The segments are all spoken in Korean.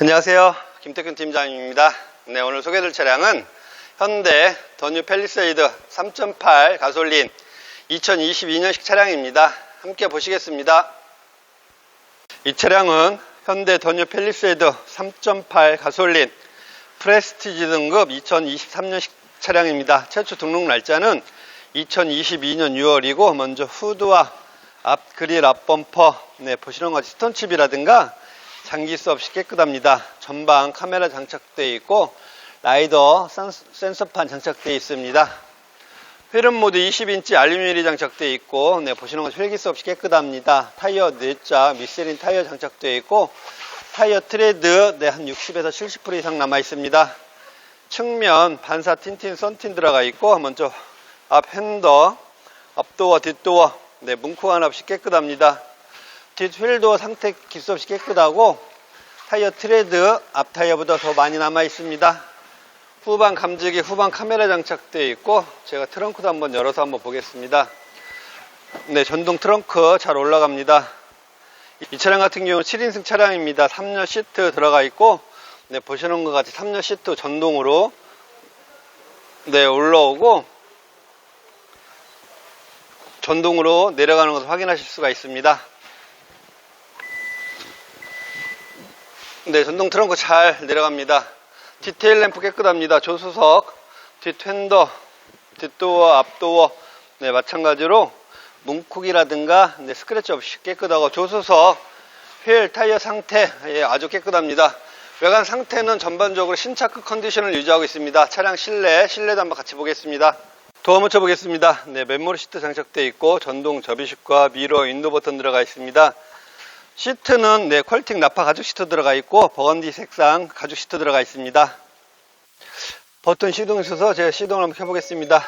안녕하세요. 김태균 팀장입니다. 네, 오늘 소개해드릴 차량은 현대 더뉴 펠리세이드 3.8 가솔린 2022년식 차량입니다. 함께 보시겠습니다. 이 차량은 현대 더뉴 펠리세이드 3.8 가솔린 프레스티지 등급 2023년식 차량입니다. 최초 등록 날짜는 2022년 6월이고 먼저 후드와 앞 그릴 앞 범퍼 네, 보시는 것같이 스톤칩이라든가 장기 수 없이 깨끗합니다. 전방 카메라 장착되어 있고 라이더 센서판 장착되어 있습니다. 회름 모드 20인치 알루미늄이 장착되어 있고 네, 보시는 것처럼 휠기 수 없이 깨끗합니다. 타이어 4짝 미쉐린 타이어 장착되어 있고 타이어 트레드 네, 한 60에서 70% 이상 남아 있습니다. 측면 반사 틴틴 썬틴 들어가 있고 먼저 앞 핸더 앞도어 뒷도어 네, 문콕 하나 없이 깨끗합니다. 뒷 휠도 상태 기수 없이 깨끗하고 타이어 트레드 앞 타이어보다 더 많이 남아 있습니다. 후방 감지기 후방 카메라 장착되어 있고 제가 트렁크도 한번 열어서 한번 보겠습니다. 네, 전동 트렁크 잘 올라갑니다. 이 차량 같은 경우는 7인승 차량입니다. 3열 시트 들어가 있고 네, 보시는 것 같이 3열 시트 전동으로 네, 올라오고 전동으로 내려가는 것을 확인하실 수가 있습니다. 네, 전동 트렁크 잘 내려갑니다. 디테일 램프 깨끗합니다. 조수석, 뒷핸더, 뒷도어, 앞도어, 네, 마찬가지로 문콕이라든가 네, 스크래치 없이 깨끗하고 조수석, 휠, 타이어 상태 예, 아주 깨끗합니다. 외관 상태는 전반적으로 신차급 컨디션을 유지하고 있습니다. 차량 실내, 실내도 한번 같이 보겠습니다. 도어 맞춰 보겠습니다. 네, 맨모리 시트 장착되어 있고 전동 접이식과 미러, 윈도 버튼 들어가 있습니다. 시트는 네, 퀄틱 나파 가죽 시트 들어가 있고 버건디 색상 가죽 시트 들어가 있습니다. 버튼 시동이 있어서 제가 시동을 한번 켜보겠습니다.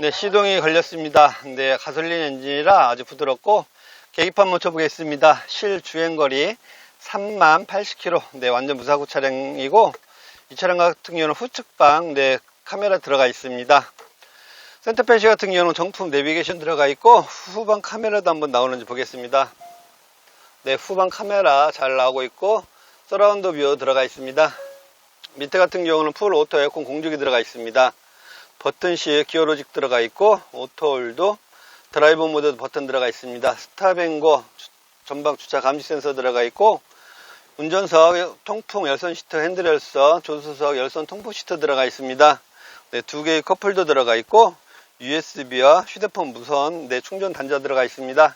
네, 시동이 걸렸습니다. 네, 가솔린 엔진이라 아주 부드럽고 계기판 한번 쳐보겠습니다. 실 주행거리 3만 80km. 네, 완전 무사고 차량이고 이 차량 같은 경우는 후측방 네, 카메라 들어가 있습니다. 센터페시 같은 경우는 정품 내비게이션 들어가 있고 후방 카메라도 한번 나오는지 보겠습니다. 네, 후방 카메라 잘 나오고 있고 서라운드 뷰 들어가 있습니다. 밑에 같은 경우는 풀 오토 에어컨 공조기 들어가 있습니다. 버튼시 기어 로직 들어가 있고 오토 홀도 드라이브 모드 버튼 들어가 있습니다. 스탑앤고 전방 주차 감지 센서 들어가 있고 운전석 통풍 열선 시트 핸들 열선 조수석 열선 통풍 시트 들어가 있습니다. 네, 두 개의 커플도 들어가 있고 USB와 휴대폰 무선 네, 충전 단자 들어가 있습니다.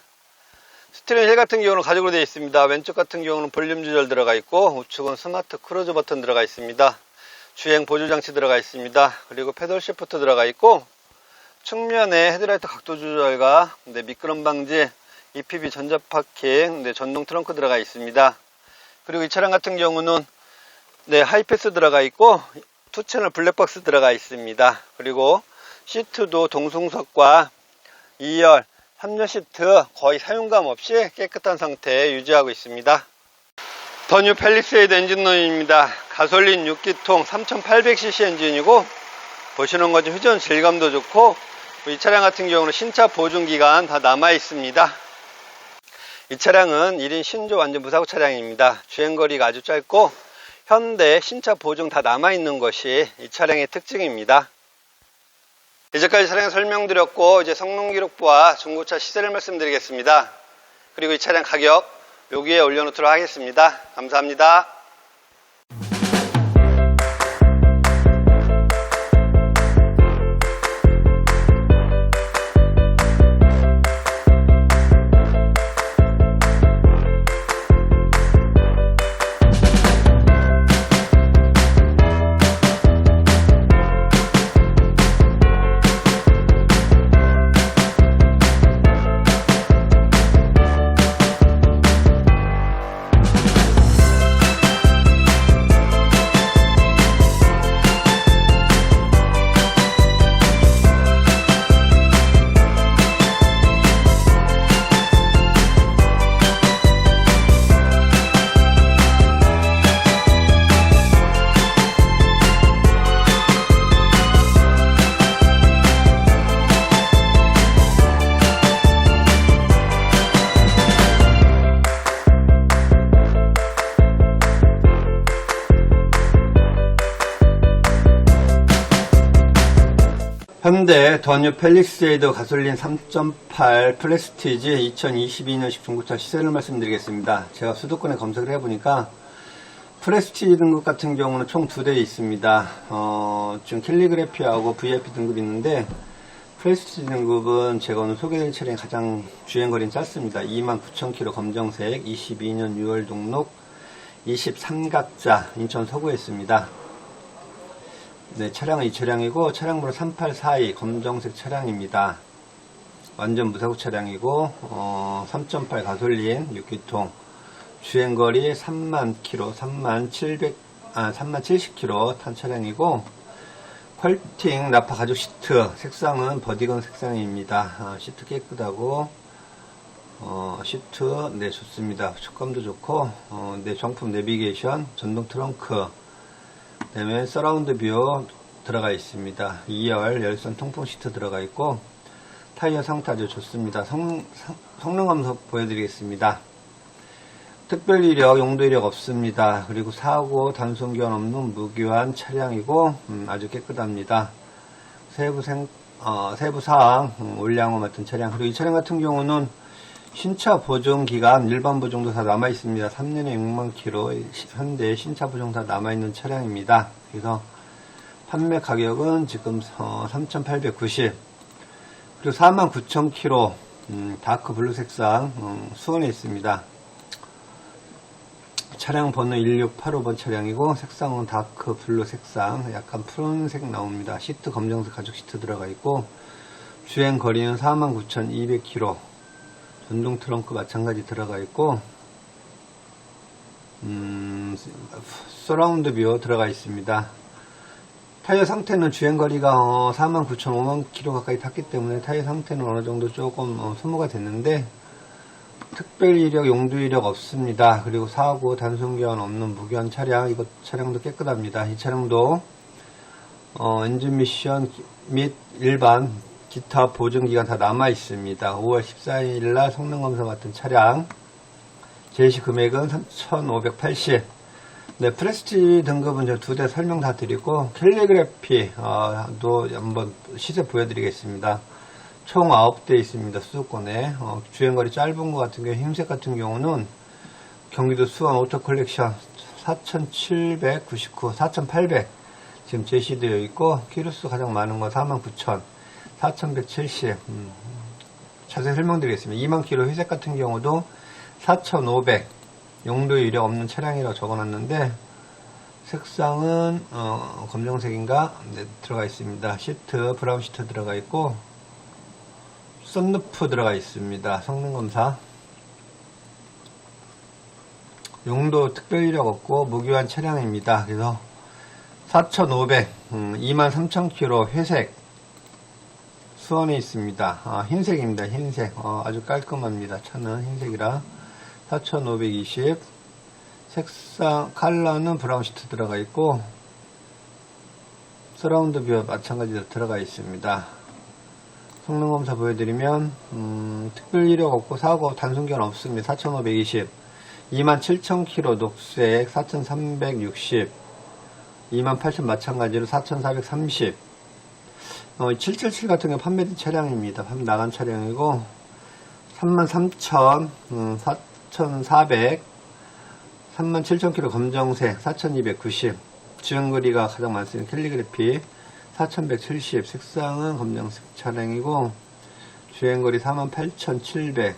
스티링 휠 같은 경우는 가죽으로 되어 있습니다. 왼쪽 같은 경우는 볼륨 조절 들어가 있고 우측은 스마트 크루즈 버튼 들어가 있습니다. 주행 보조 장치 들어가 있습니다. 그리고 패들 시프트 들어가 있고 측면에 헤드라이트 각도 조절과 네, 미끄럼 방지 EPB 전자 파킹 네, 전동 트렁크 들어가 있습니다. 그리고 이 차량 같은 경우는 네, 하이패스 들어가 있고 투 채널 블랙박스 들어가 있습니다. 그리고 시트도 동승석과 2열 3열 시트 거의 사용감 없이 깨끗한 상태 유지하고 있습니다. 더뉴 펠리세이드 엔진룸입니다. 가솔린 6기통 3800cc 엔진이고 보시는 것처럼 회전 질감도 좋고 이 차량 같은 경우는 신차 보증 기간 다 남아 있습니다. 이 차량은 1인 신조 완전 무사고 차량입니다. 주행거리가 아주 짧고 현대 신차 보증 다 남아 있는 것이 이 차량의 특징입니다. 이제까지 차량 설명드렸고 이제 성능 기록부와 중고차 시세를 말씀드리겠습니다. 그리고 이 차량 가격 여기에 올려놓도록 하겠습니다. 감사합니다. 현대 더뉴 펠릭스에이드 가솔린 3.8 프레스티지 2022년식 중고차 시세를 말씀드리겠습니다. 제가 수도권에 검색을 해보니까 프레스티지 등급 같은 경우는 총 두 대 있습니다. 어, 지금 캘리그래피하고 VIP 등급이 있는데 프레스티지 등급은 제가 오늘 소개할 차량이 가장 주행거리는 짧습니다. 29,000km 검정색 22년 6월 등록 23각자 인천 서구에 있습니다. 네, 차량은 이 차량이고 차량 번호 3842 검정색 차량입니다. 완전 무사고 차량이고 어, 3.8 가솔린 6기통 주행거리 3만 킬로 3만 700 아, 3만 70km 탄 차량이고 퀄팅 나파 가죽 시트 색상은 버디건 색상입니다. 아, 시트 깨끗하고 어, 시트 네 좋습니다. 촉감도 좋고 어, 네 정품 내비게이션 전동 트렁크 그다음에 서라운드 뷰 들어가 있습니다. 2열 열선 통풍 시트 들어가 있고 타이어 상태 아주 좋습니다. 성, 성, 성능 검사 보여드리겠습니다. 특별 이력, 용도 이력 없습니다. 그리고 사고, 교환 없는 무교환 차량이고 음, 아주 깨끗합니다. 세부 생, 어, 세부 사항, 음, 올량호 맡은 차량. 그리고 이 차량 같은 경우는 신차 보증 기간 일반 보증도 다 남아 있습니다. 3년에 6만 킬로 현대 신차 보증 다 남아 있는 차량입니다. 그래서 판매 가격은 지금 어, 3,890 그리고 49,000km 음, 다크 블루 색상 음, 수원에 있습니다. 차량 번호 1685번 차량이고 색상은 다크 블루 색상 약간 푸른색 나옵니다. 시트 검정색 가죽 시트 들어가 있고 주행 거리는 49,200km 전동 트렁크 마찬가지 들어가 있고 음, 서라운드 뷰 들어가 있습니다. 타이어 상태는 주행거리가 어, 49,000, 5만 가까이 탔기 때문에 타이어 상태는 어느 정도 조금 어, 소모가 됐는데 특별 이력, 용도 이력 없습니다. 그리고 사고, 단순 교환 없는 무교환 차량, 이것 차량도 깨끗합니다. 이 차량도 어, 엔진 미션 및 일반 기타 보증 기간 다 남아 있습니다. 5월 14일 날 성능 검사 맡은 차량 제시 금액은 3,580. 네, 프레스티 등급은 두 대 설명 다 드리고 캘리그래피도 어, 한번 시세 보여드리겠습니다. 총 9대 있습니다. 수도권에. 어, 주행거리 짧은 것 같은 경우, 흰색 같은 경우는 경기도 수원 오토 컬렉션 4,799, 4,800 지금 제시되어 있고, 키로수 가장 많은 건 49,000, 4,170. 음, 자세히 설명드리겠습니다. 2만 키로 회색 같은 경우도 4,500. 용도 이력 없는 차량이라고 적어놨는데, 색상은 어, 검정색인가 네, 들어가 있습니다. 시트 브라운 시트 들어가 있고 썬루프 들어가 있습니다. 성능 검사. 용도 특별 이력 없고 무교환 차량입니다. 그래서 4,500, 음, 23,000km 회색 수원에 있습니다. 아, 흰색입니다. 흰색. 어, 아주 깔끔합니다. 차는 흰색이라 4,520 색상 컬러는 브라운 시트 들어가 있고 서라운드 뷰 마찬가지로 들어가 있습니다. 성능 검사 보여드리면 음, 특별 이력 없고 사고 단순견 없습니다. 4520 27,000km 녹색 4,360 28,000 마찬가지로 4,430 어, 777 같은 경우 판매된 차량입니다. 판매 나간 차량이고 33,000 음, 4,400 37,000km 검정색 4,290 주행거리가 가장 많습니다. 캘리그래피 4170 색상은 검정색 차량이고 주행거리 48,700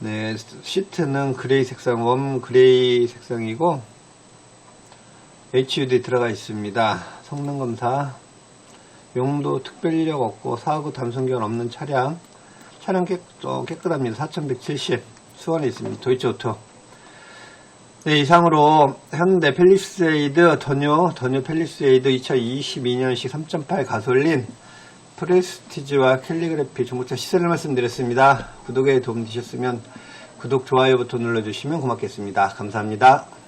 네, 시트는 그레이 색상, 웜 그레이 색상이고 HUD 들어가 있습니다. 성능 검사 용도 특별 이력 없고 사고 단순견 없는 차량 차량 깨, 어, 깨끗합니다. 4170 수원에 있습니다. 도이치오토 네, 이상으로 현대 펠리세이드 더뉴, 더뉴 펠리세이드 2022년식 3.8 가솔린 프레스티지와 캘리그래피 중고차 시세를 말씀드렸습니다. 구독에 도움 되셨으면 구독, 좋아요 버튼 눌러주시면 고맙겠습니다. 감사합니다.